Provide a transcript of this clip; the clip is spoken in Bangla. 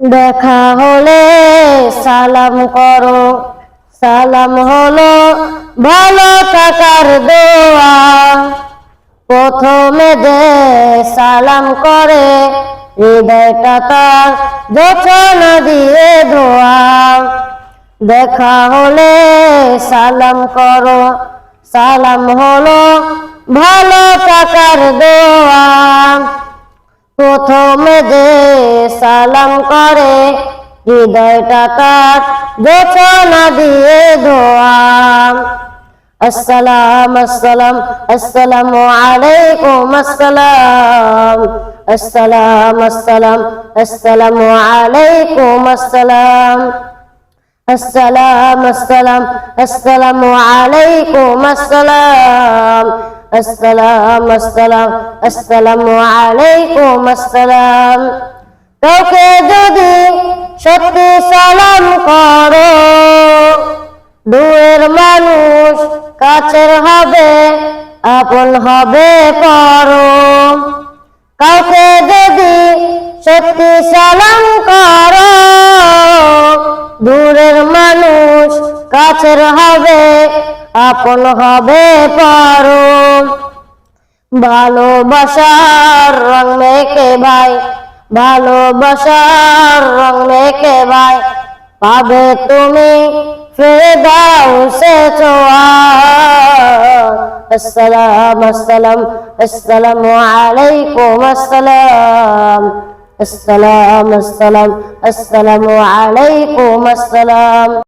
দেখা হলে সালাম করো। সালাম হলো ভালো থাকার দোয়া। প্রথমে যে সালাম করে, হৃদয়টা তার যচনা দিয়ে ধোয়া। দেখা হলে সালাম করো। সালাম হলো ভালো থাকার দোয়া। সালাম করে হৃদয়টা তার বেচনা দিয়ে ধোয়া আসসালাম আসসালাম আসসালামু আলাইকুম আসসালাম আসসালাম আসসালাম আসসালামু আলাইকুম আসসালাম السلام السلام السلام عليكم السلام السلام السلام السلام عليكم السلام কাউকে যদি সত্যি সালাম করো দূরের মানুষ কাছের হবে, আপন হবে পরো কাউকে যদি সত্যি সালাম করো দূরের মানুষ কাছের হবে, আপন হবে পারো ভালোবাসার রং মেকে ভাই ভালোবাসার রং মেখে ভাই। পাবে তুমি ফেরদাউসে আসসালাম আসসালাম, আসসালামু আলাইকুম, আসসালাম। আসসালাম আসসালাম, আসসালামু আলাইকুম, আসসালাম।